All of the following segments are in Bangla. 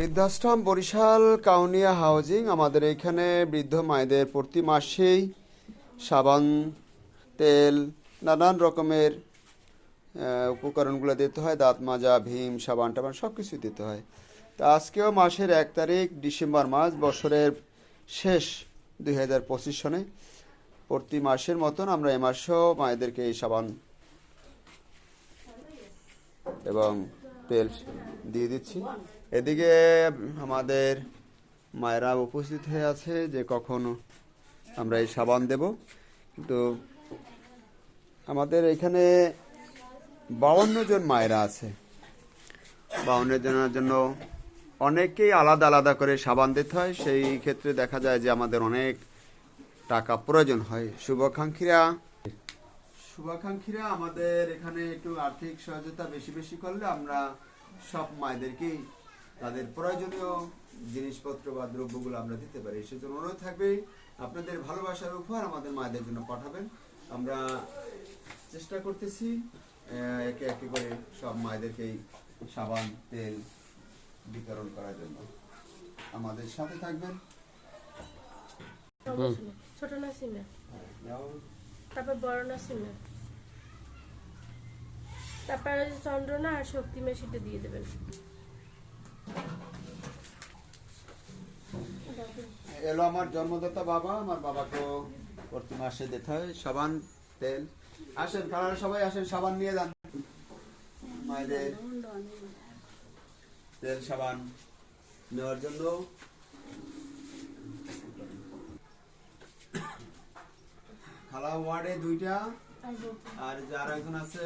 বৃদ্ধাশ্রম, বরিশাল, কাউনিয়া হাউজিং, আমাদের এখানে বৃদ্ধ মায়েদের প্রতি মাসেই সাবান, তেল, নানান রকমের উপকরণগুলো দিতে হয়, দাঁত মাজা, ভীম, সাবান টাবান সব কিছু দিতে হয়। তা আজকেও মাসের এক তারিখ, ডিসেম্বর মাস, বছরের শেষ দুই হাজার পঁচিশ সনে। প্রতি মাসের মতন আমরা এ মাসেও মায়েদেরকে এই সাবান এবং তেল দিয়ে দিচ্ছি। এদিকে আমাদের মায়েরা উপস্থিত হয়ে আছে যে কখন আমরা এই সাবান দেব। কিন্তু আমাদের এখানে বাউন্ন জন মায়েরা আছে। বাউন্ন জনের জন্য অনেকেই আলাদা আলাদা করে সাবান দিতে হয়। সেই ক্ষেত্রে দেখা যায় যে আমাদের অনেক টাকা প্রয়োজন হয়। শুভাকাঙ্ক্ষীরা শুভাকাঙ্ক্ষীরা আমাদের এখানে একটু আর্থিক সহায়তা বেশি বেশি করলে আমরা সব মায়েদেরকেই তাদের প্রয়োজনীয় জিনিসপত্র বা দ্রব্যগুলো আমরা দিতে পারি। সেজন্য অনুরোধ থাকবে আপনাদের ভালোবাসার উপহার আমাদের মায়েদের জন্য পাঠাবেন। আমরা চেষ্টা করতেছি একে একে করে সব মায়েদেরকেই সাবান তেল বিতরণ করার জন্য। আমাদের সাথে থাকবেন। ছোট না সিমে তারপর বড় না সিমে তারপর চন্দ্রনা আর শক্তি মেশিটা দিয়ে দেবেন। এলো আমার জন্মদাতা বাবা আমার বাবাকেও প্রতি মাসে দিতে হয় সাবান তেল। আসেন কারণ সবাই আসেন সাবান নিয়ে যান। মায়েদের তেল সাবান নেওয়ার জন্য। খালা ওয়ার্ডে দুইটা আর। আর একজন আছে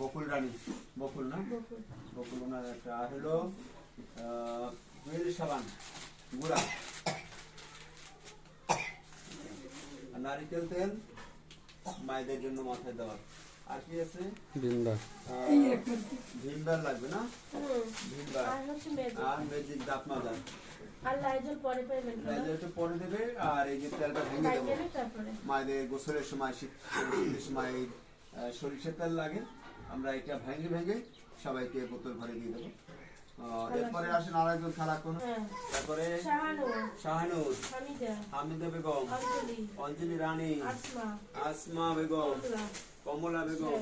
বকুল রানী। বকুল না? বকুল। ওনার একটা আর হলো সাবান। গুড়া। আর নারিকেল তেল মায়েদের জন্য মাথায় দেওয়ার। আর কি আছে? বিম্বার আহ, ভিমবার লাগবে না? Vim bar. আর ম্যাজিক। দাঁত মাজা আর লাইজল পরে পাইবেন নাইলে পরে দেবে আর এই যে তেলটা ভেঙে দেবো। মায়েদের গোসলের সময় শীতের সময় সরিষার তেল লাগে। আমরা এটা ভেঙে ভেঙে সবাইকে বোতল ভরে দিয়ে দেবো। এরপরে আসেন আর একজন খারাপ কোন হ্যাঁ। তারপরে শাহানু শাহানুর হামিদা। বেগম অঞ্জলি। রানী আসমা। বেগম কমলা। বেগম।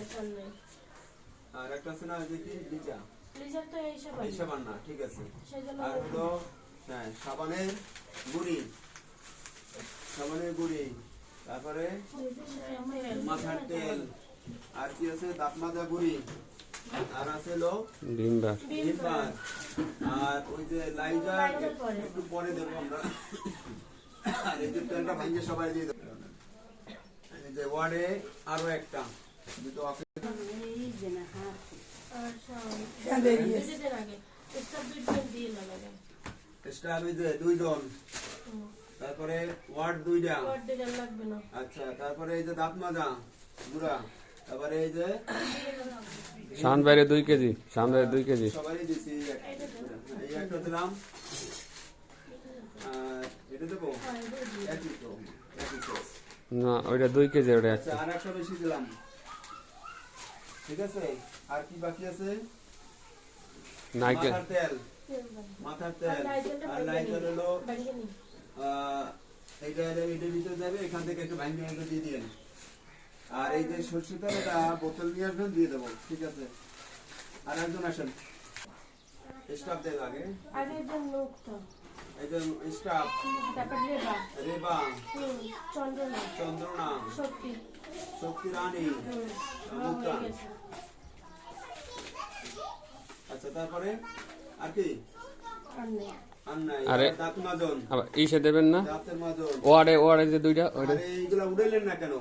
হ্যাঁ, আর একটা আছে না যে কি? লিজা। না ঠিক আছে। আর হলো হ্যাঁ সাবানের গুড়ি। সাবানের গুড়ি। তারপরে মাথার তেল। আর কি আছে? দাঁত মাজা গুড়ি। আর আছে ভিমবার আর ওই যে একটু পরে দেবো আমরা। আর এই যে তেলটা সবাই দিয়ে দেবো। এই যে ওয়ার্ডে আরও একটা। দুটো অফিস আগে। স্টাফ দুটো দিন দিয়ে না লাগে এই যে দুইজন। তারপরে ওয়ার্ড দুইটা। পর দিন লাগবে না। আচ্ছা তারপরে এই যে দাঁত মাজা গুড়া তারপরে এই যে শান বাইরে দুই কেজি শান বাইরে দুই কেজি। সবারই দিছি এই একটা দিলাম। আর এটা দেবো? হ্যাঁ, এটা দিয়ে। একই তো। না ওইটা দুই কেজি ওটা আচ্ছা আর একটা বেশি দিলাম। ঠিক আছে? আর কি বাকি আছে? নাইকেল। তেল তেল। মাথার তেল। আর নিন। হলো এইটা এর- এটার ভিতরে যাবে এখান থেকে একটু ভাঙে ভাঙে দিয়ে দিয়েন। আর এই যে সরষে তেল এটা বোতল নিয়ে আসবেন দিয়ে দেবো ঠিক আছে? আর একজন আসেন। স্টাফ আগে। যে স্টাফ। তারপর রেবা। রেবা। চন্দ্রনা। চন্দ্রনা। শক্তি। শক্তি রানী। মুক্তা আচ্ছা তারপরে? আর কি? আর দাঁত মাজন। আবার ইসে দেবেন না? দাঁতের মাজন। ওয়ার্ডে ওয়ার্ডে যে দুইটা ওইটা। এইগুলা উড়াইলেন না কেন?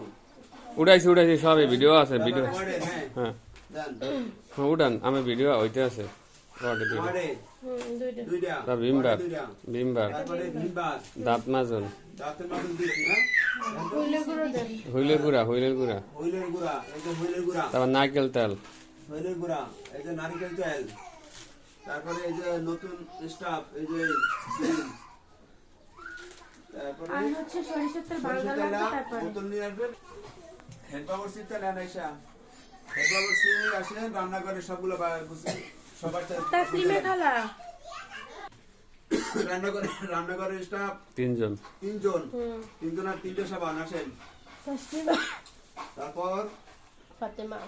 উড়াইছি উড়াইছি সবই ভিডিও আছে ভিডিও হ্যাঁ। হ্যাঁ। হ্যাঁ উড়ান আমি ভিডিও ওইটা আছে। ভীমবার ভিমবার। দাঁত মাজন। হুইলের গুড়া হুইলের গুড়া তারপর নারকেল তেল। হুইলের গুড়া এই যে নারিকেল তেল। তারপরে এই যে নতুন স্টাফ এই যে তারপরে আর হচ্ছে সরিষার তেল বাংলা লাগবে তারপরে। হেড বাবরসির তেল আনা এসা হেড বাবরসি আসেন রান্না সবগুলো সবার তেল রান্নাঘরে স্টাফ তিনজন। তিনজন। তিনজন আর তিনটে সাবান আসেন তারপর ফাতেমা।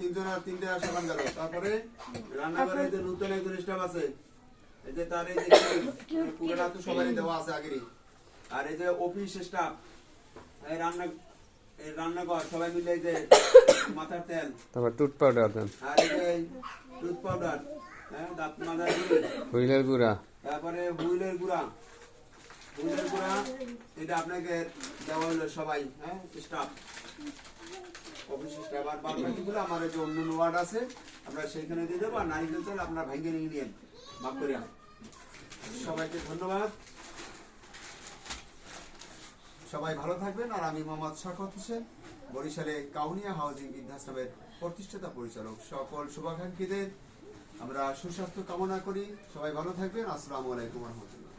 তিনজন আর তিনটে সাবান গেল। তারপরে রান্নাঘরে যে নতুন একজন স্টাফ আছে এই যে তার এই যে পুরোটা তো সবাই দেওয়া আছে আগেরই। আর এই যে অফিস স্টাফ এই রান্না এই রান্নাঘর সবাই মিলে এই যে মাথার তেল। তারপর টুথ পাউডার দেন। আর এই যে টুথ পাউডার হ্যাঁ দাঁত মাজার হুইলের গুঁড়া। তারপরে হুইলের গুঁড়া। হুইলের গুঁড়া এটা আপনাকে দেওয়া হলো সবাই হ্যাঁ স্টাফ অফিস স্টাফ আর বাকিগুলো আমার এই যে অন্য ওয়ার্ড আছে আমরা সেইখানে দিয়ে দেবো আর নারিকেল তেল আপনার ভেঙে নিয়ে নিন করিয়া। সবাইকে ধন্যবাদ। সবাই ভালো থাকবেন। আর আমি মোহাম্মদ শাকত হোসেন, বরিশালে কাউনিয়া হাউজিং বৃদ্ধাশ্রমের প্রতিষ্ঠাতা পরিচালক। সকল শুভাকাঙ্ক্ষীদের আমরা সুস্বাস্থ্য কামনা করি। সবাই ভালো থাকবেন। আসসালামু আলাইকুম রহমতুল্লাহ।